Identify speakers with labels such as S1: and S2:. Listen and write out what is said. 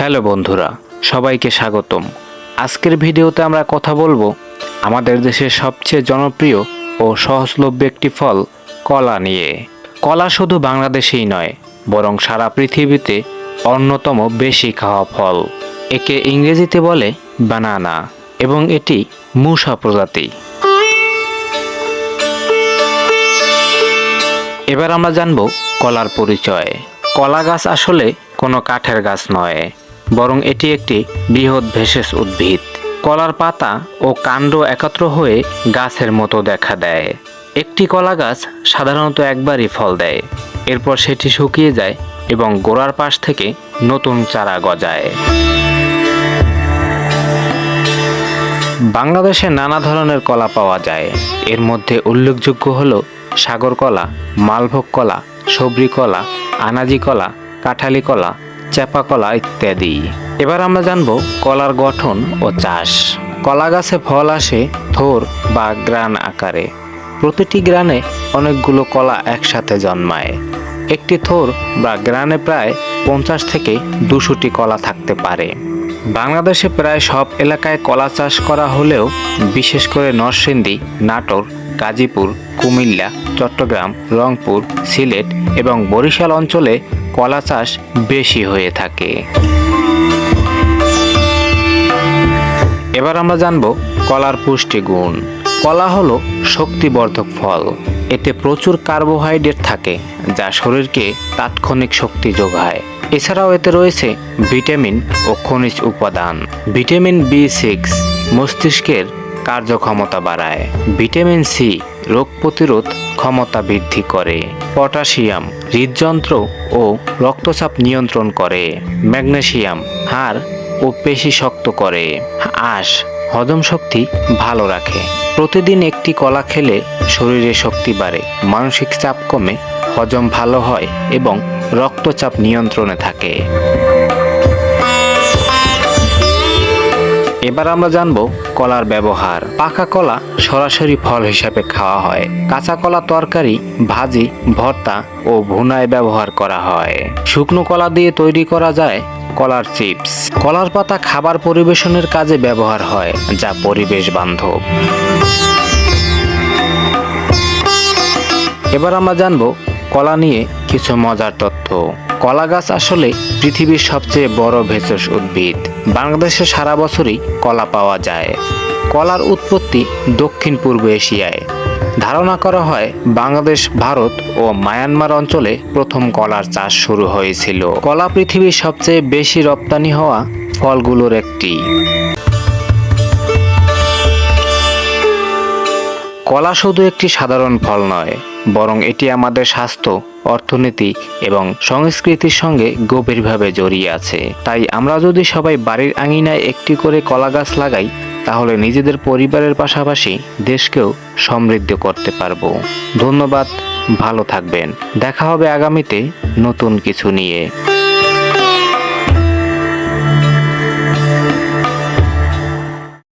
S1: Hello বন্ধুরা, সবাইকে স্বাগতম। আজকের ভিডিওতে আমরা কথা বলব আমাদের দেশের সবচেয়ে জনপ্রিয় ও সহজলভ্য একটি ফল, কলা নিয়ে। কলা শুধু বাংলাদেশেই নয়, বরং সারা পৃথিবীতে অন্যতম বেশি খাওয়া ফল। একে ইংরেজিতে বলে বানানা এবং এটি মূসা প্রজাতি। এবার আমরা জানব কলার পরিচয়। কলা গাছ আসলে কোনো কাঠের গাছ নয় বরং এটি একটি বৃহৎ ভেষজ উদ্ভিদ। কলার পাতা ও কাণ্ড একত্র হয়ে গাছের মতো দেখা দেয়। একটি কলা গাছ সাধারণত একবারই ফল দেয়। এরপর সেটি শুকিয়ে যায় এবং গোড়ার পাশ থেকে নতুন চারা গজায়। বাংলাদেশে নানা ধরনের কলা পাওয়া যায়। এর মধ্যে উল্লেখযোগ্য হল সাগর কলা, মালভোগ কলা, সবরি কলা, আনাজি কলা, কাঁঠালি কলা চেপা কলা ইত্যাদি। এবার আমরা জানব কলার গঠন ও চাষ। কলা গাছে ফল আসে থোর বা গ্রান আকারে। প্রতিটি গ্রানে অনেকগুলো কলা একসাথে জন্মায়। একটি থোর বা গ্রানে প্রায় পঞ্চাশ থেকে দুশোটি কলা থাকতে পারে। বাংলাদেশে প্রায় সব এলাকায় কলা চাষ করা হলেও বিশেষ করে নরসিংদী, নাটোর, গাজীপুর, কুমিল্লা, চট্টগ্রাম, রংপুর, সিলেট এবং বরিশাল অঞ্চলে কলা চাষ বেশি হয়ে থাকে। এবার আমরা জানব কলার পুষ্টিগুণ। কলা হলো শক্তিবর্ধক ফল। এতে প্রচুর কার্বোহাইড্রেট থাকে, যা শরীরকে তাৎক্ষণিক শক্তি যোগায়। এছাড়াও এতে রয়েছে ভিটামিন ও খনিজ উপাদান। ভিটামিন বি সিক্স মস্তিষ্কের কার্যক্ষমতা বাড়ায়। ভিটামিন সি রোগ প্রতিরোধ ক্ষমতা বৃদ্ধি করে, পটাশিয়াম, হৃদযন্ত্র ও রক্তচাপ নিয়ন্ত্রণ করে ম্যাগনেসিয়াম হাড় ও পেশি শক্ত করে, আঁশ, হজম শক্তি ভালো রাখে। প্রতিদিন একটি কলা খেলে শরীরে শক্তি বাড়ে, মানসিক চাপ কমে, হজম ভালো হয় এবং রক্তচাপ নিয়ন্ত্রণে থাকে। এবার আমরা জানব কলার ব্যবহার। পাকা কলা সরাসরি ফল হিসাবে খাওয়া হয়। কাঁচা কলা তরকারি, ভাজি, ভর্তা ও ভুনায় ব্যবহার করা হয়। শুকনো কলা দিয়ে তৈরি করা যায় কলার চিপস। কলার পাতা খাবার পরিবেশনের কাজে ব্যবহার হয়, যা পরিবেশ বান্ধব। এবার আমরা জানব কলা নিয়ে কিছু মজার তথ্য। কলা গাছ আসলে পৃথিবীর সবচেয়ে বড় ভেষজ উদ্ভিদ। বাংলাদেশে সারা বছরই কলা পাওয়া যায়। কলার উৎপত্তি দক্ষিণ পূর্ব এশিয়ায়। ধারণা করা হয়, বাংলাদেশ, ভারত ও মায়ানমার অঞ্চলে প্রথম কলার চাষ শুরু হয়েছিল। কলা পৃথিবীর সবচেয়ে বেশি রপ্তানি হওয়া ফলগুলোর একটি। কলা শুধু একটি সাধারণ ফল নয়, বরং এটি আমাদের স্বাস্থ্য অর্থনীতি এবং সংস্কৃতির সঙ্গে গভীরভাবে জড়িয়ে আছে। তাই আমরা যদি সবাই বাড়ির আঙিনায় একটি করে কলা গাছ লাগাই, তাহলে নিজেদের পরিবারের পাশাপাশি দেশকেও সমৃদ্ধ করতে পারব। ধন্যবাদ, ভালো থাকবেন। দেখা হবে আগামীতে নতুন কিছু নিয়ে।